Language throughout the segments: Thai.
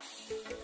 ส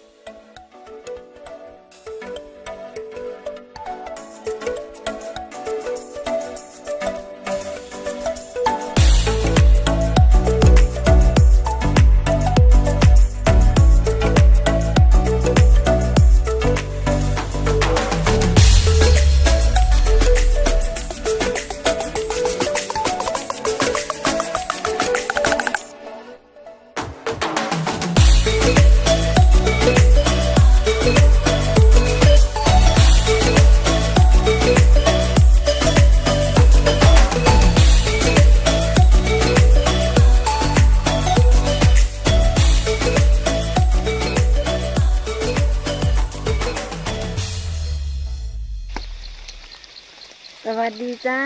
วัสดีจ้า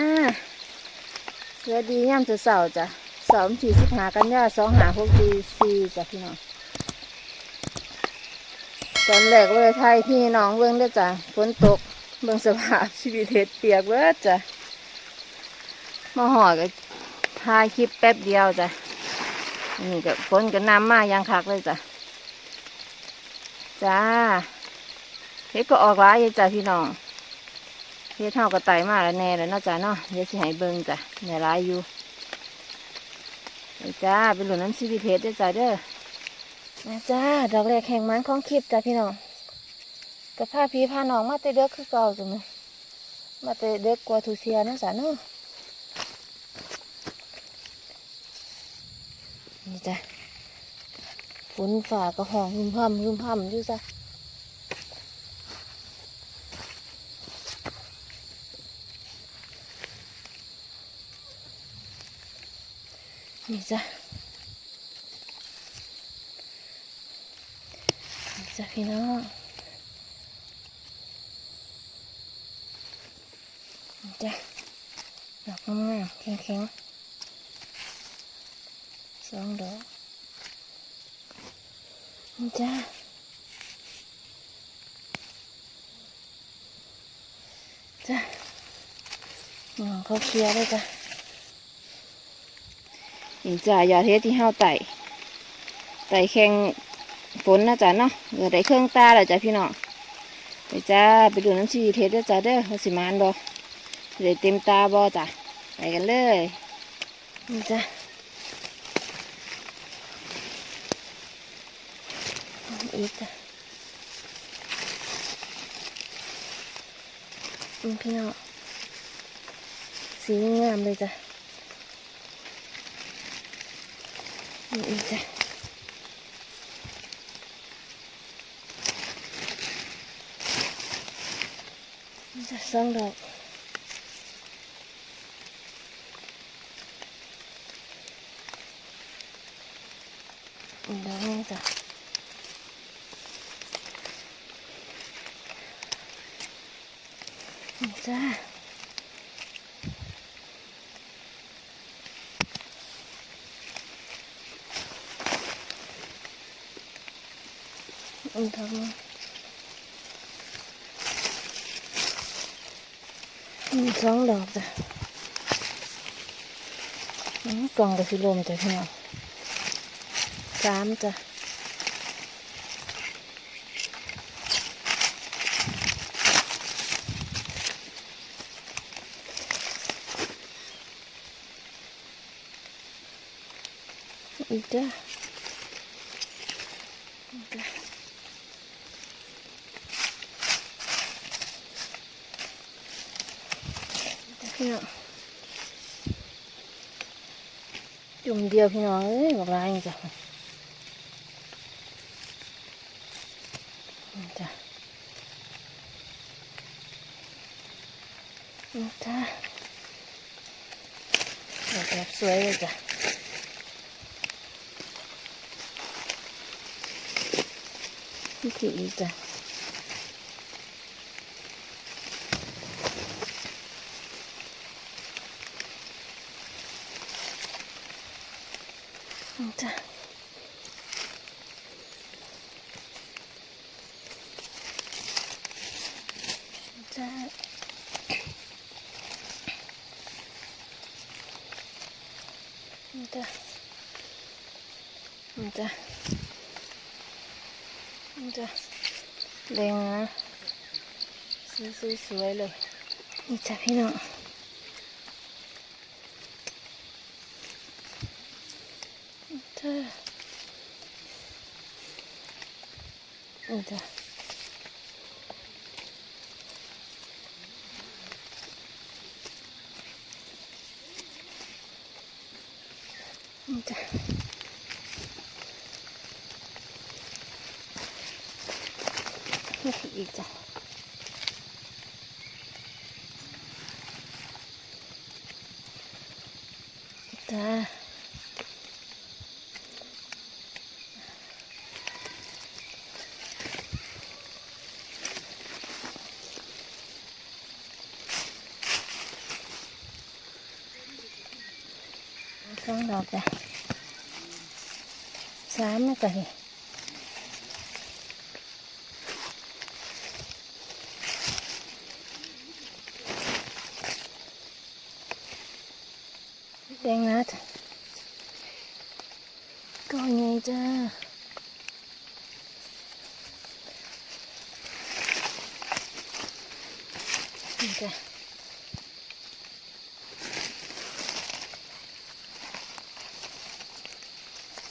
สวัสดีย่ำเสาร์จ้ะสาร์ที่สิบหากันยาสองหาหกปีสี่จ้ะพี่น้องตอนแรกเลยไทยพี่น้องเบื้องด้อจ้ะฝนตกเบื้องสภาพชีวิตเห็ดเปียกเบิดจ้ะมาห่อก็ถ่ายคลิปแป๊บเดียวจ้ะนี่ก็ฝนก็น้ำมายังคักเลยจ้ะจ้าเห็ดก็ออกร้ายอยู่จ้ะพี่น้อง เฮ็ดเท่ากับไตมากแล้วแน่แล้วนาะจ้าเนาะเดี๋ยวสิให้เบิ่งจ้ะแน่ร้ายอยู่จ้าไปหลุนน้ำชีวิเฮ็ดเด้อจ้าเด้อนะจ้าดอกแรกแห่งมันของคลิปจ้ะพี่น้องกับผ้าพีผ้าน้องมาแต่เด็กคือเก่าจังเลยมาแต่เด็กกว่าทุเซียนะจ้าเนาะนี่จ้ะฝนฝ่าก็ห้องหึมห้ำหึมห้ำอยู่จ้ะ นี่จ้ะนี่จ้ะพี่น้องนี่จ้ะดอกงามๆแข็งๆสองดอกนี่จ้ะจ้ะน้องเขาเคลียร์เลยจ้ะ นี่จ้ายาเทสที่ห้าไต่ไต่แข่งฝนนะจ๊ะเนาะเดี๋ยวได้เครื่องตาแล้วจ้ะพี่น้องไปจ้าไปดูน้ำชีเทสด้วยจ้ะเด้อว่าสิมานบ่ได้เต็มตาบ่จ้ะไปกันเลยนี่จ้ะอีกจ้ะนี่พี่น้องสีงามเลยจ้ะ นี่จ้ะนี่จ้ะสองดอกอีกดอกหนึงจ้ะนี่จ้ะ อีกดอกหนึงมีสองดอกจ้ะกล่องกระสิลมจ้ะพี่น้องสามจ้ะอีกจ้ะอีกจ้ะ พี่น้องจุ่มเดียวพี่น้องเอ้ยบอกลายจ้ะนี่จ้ะนี่จ้ะดอกแบบสวยเลยจ้ะนี่คืออีกจ้ะ นี่จ้ะ นี่จ้ะนี่จ้ะนี่จ้ะนี่จ้ะแดงนะสีสวยๆเลยนี่จ้ะพี่น้องนี่จ้ะนี่จ้ะ นี่จ้ะนี่อีกจ้ะจ้า สองดอกจ้ะสามนะจ้ะนี่แดงนะจ้ะก็ไงจ้าจ้ะ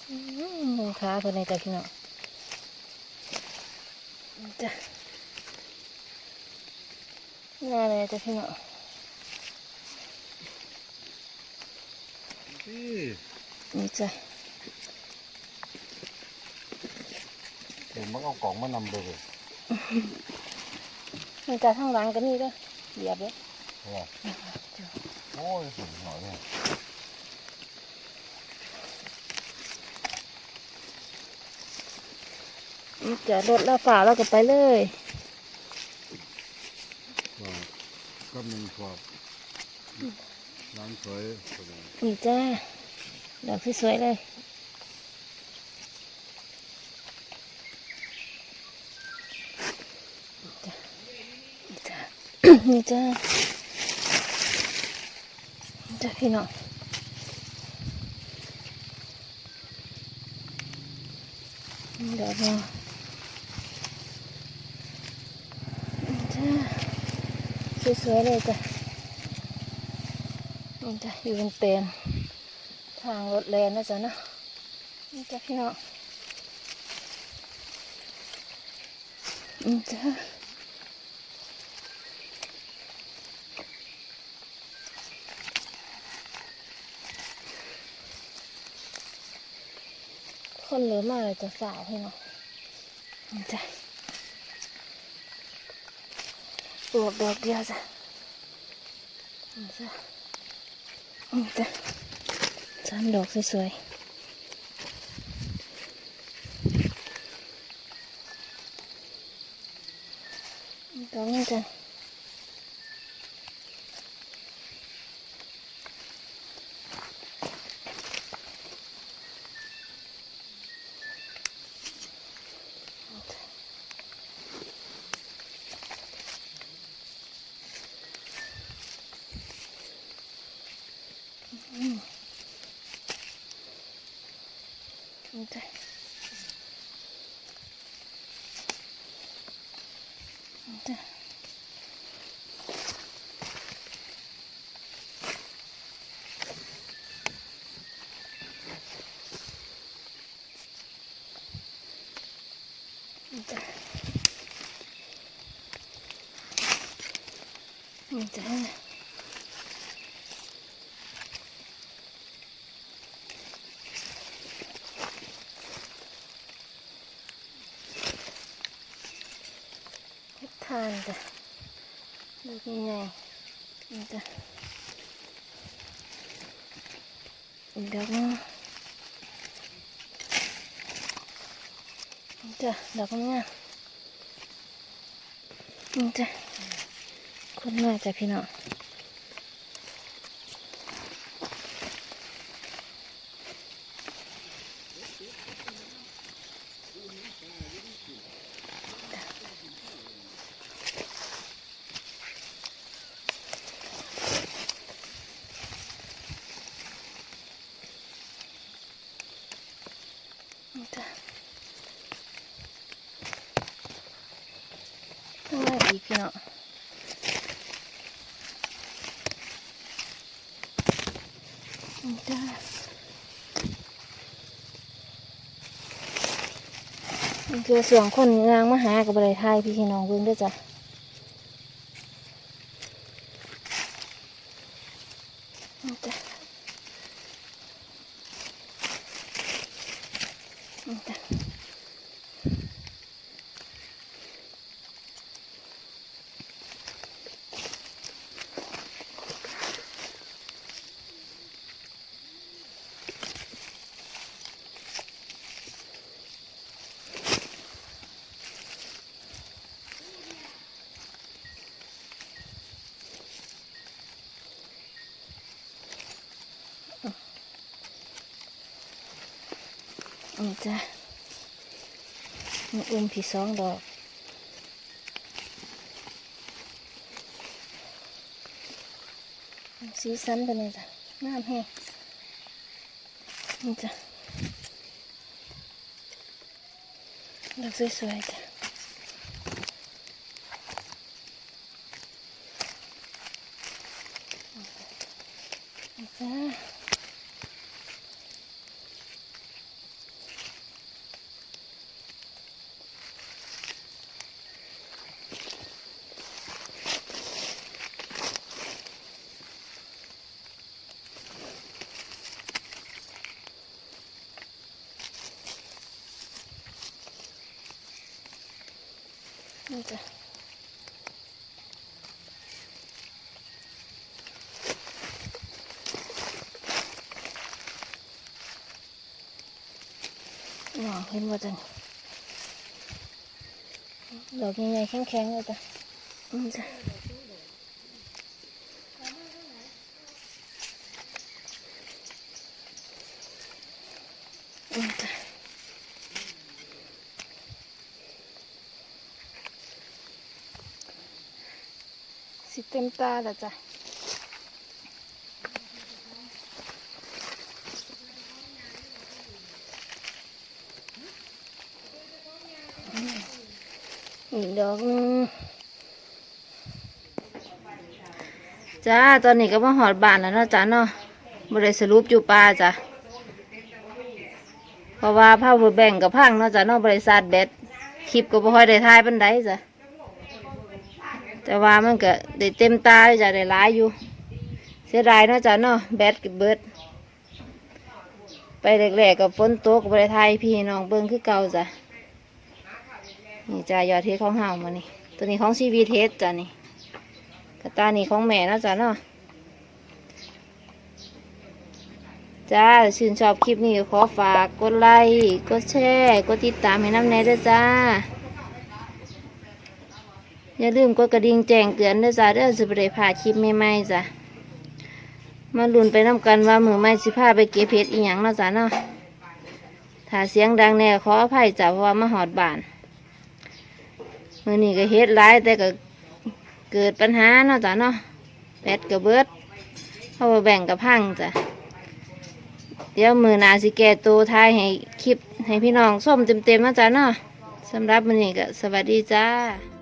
อื มลงขาคนไหนจ้ะพี่น้องนี่จ้ะน่าเลยจ้ะพี่น้องนี่นี่จ้ะเห็นมันเอากล่องมานำไปเลยนี่จ้ะข้างหลังก็นี่ด้วยเหยียบเลยว่าโอ้ยสุดหน่อยเนี่ย นี่จ้ะรถแล้วฝ่าแล้วก็ไปเลยว่าก็มันชอบร้านสวยสวยนี่จ้าดอกสวยๆเลยนี่จ้านี่จ้านี่จ้าพี่น้องดอกนี้นี่จ้า สวยๆเลยจ้ะนี่จ้ะอยู่บนเตียงทางรถแลนนะจ๊ะนะนี่จ้ะพี่น้องนี่จ้ะคนเหลือมากเลยจะสาวพี่น้องนี่จ้ะ ตัวกดอกเดียวจ้ะนี่จ้ะนี่จ้ะสามดอกสวยๆดอกนี้จ้ะ นี่จ้ะนี่จ้ะนี่จ้ะนี่จ้ะเฮ็ดทานจ้ะดูนี่ไงนี่จ้ะอีกดอกหนึงนี่จ้ะดอกนี้นี่จ้ะคนมากจ้ะพี่น้องนี่จ้ะ อีก พี่น้องนี่จ้านี่คือส่วนคนงางมาหากับอะไรไทยพี่น้องเบิ่งด้วยจ้ะ อืมจ้ะอุ้มผีสองดอกสีสันเป็นไงจ้ะงามแฮงนี่จ้ะดอกสวยๆจ้ะนี่จ้ะ นี่จ้ะอ๋อเห็นว่าจังดอกใหญ่ๆแข็งๆเลยจ้ะนี่จ้ะ สิเต็มตาแล้วจ้ะอีกดอกหนึงจ้า ตอนนี้ก็มาหอดบานแล้วเนาะจ้าเนาะบ่ได้สรุปอยู่ป่าจ้ะ เพราะว่าผ้าบแบ่งกับพังเนาะจ้ะเนาะบริษัทเบ็ดคลิปก็บ่ค่อยได้ถ่ายปานใดจ้ะ แต่ว่ามันก็ได้เต็มตาจ้ะได้หลายอยู่ เสียดายเนาะจ้ะเนาะแบตก็เบิดไปแรกๆกับฝนตกก็บ่ได้ถ่ายพี่น้องเบิ่งคือเก่าจ้ะนี่จ้ะยอดเทสของเฮามานี่ตัวนี้ของซีวีเทสจ้ะนี่กระตานี่ของแม่นาะจ้ะเนาะจ้าชื่นชอบคลิปนี้ขอฝากกดไลค์กดแชร์กดติดตามให้น้ำแน่ด้วยจ้า อย่าลืมกดกระดิ่งแจ้งเตือนด้วยจ้าเด้อสิบได้พาคลิปใหม่ๆจ้ะมาลุ้นไปน้ำกันว่ามือไม่สิพาไปเก็บเพชรอีหยังเนาะจ้าเนาะถ้าเสียงดังแน่ขออภัยจ้ะเพราะว่ามาหอดบานมือนี้ก็เฮ็ดหลายแต่ก็เกิดปัญหาเนาะจ้ะเนาะแบตก็เบิดเพราะว่าแบ่งกับพังจ้ะเดี๋ยวมือหนาสิแก่ตัวทายให้คลิปให้พี่น้องส้มเต็มๆนะจ๊ะเนาะสำหรับมือนี้ก็สวัสดีจ้า